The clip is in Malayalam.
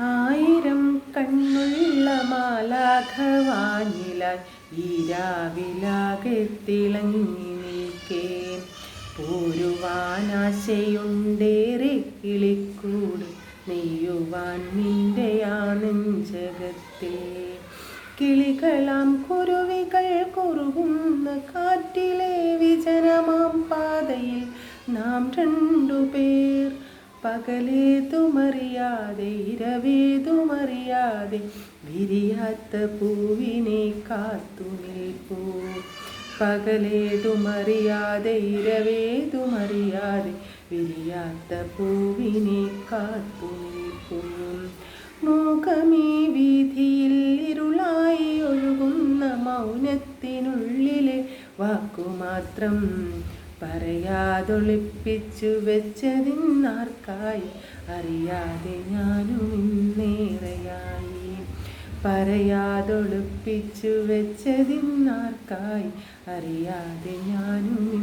ആയിരം കണ്ണുള്ള മാലാഘവാനിലായി ഈരാവിലാകെ രാവിലാകെ തിളങ്ങി നിൽക്കേ പോരുവാനാശയുണ്ടേറെ കിളിക്കൂട് നെയ്യുവാൻ നിന്റെയാണ് ജഗത്തെ കിളികളാം കുരുവികൾ കുറുകുന്ന കാറ്റിലെ വിജനമാം പാതയിൽ നാം രണ്ടുപേർ പകലേതുമറിയാതെ ഇരവേതുമറിയാതെ വിരിയാത്ത പൂവിനെ കാത്തു നിൽപ്പൂ. പകലേതുമറിയാതെ ഇരവേതുമറിയാതെ വിരിയാത്ത പൂവിനെ കാത്തു നിൽപ്പൂ. മൂകമീ വീതിയിൽ ഇരുളായി ഒഴുകുന്ന മൗനത്തിനുള്ളിലെ വാക്കുമാത്രം പറയാതൊളിപ്പിച്ചു വെച്ചതിന്നാർക്കായി അറിയാതെ ഞാനും ഇന്നേറെയായി. പറയാതൊളിപ്പിച്ചു വെച്ചതിന്നാർക്കായി അറിയാതെ ഞാനും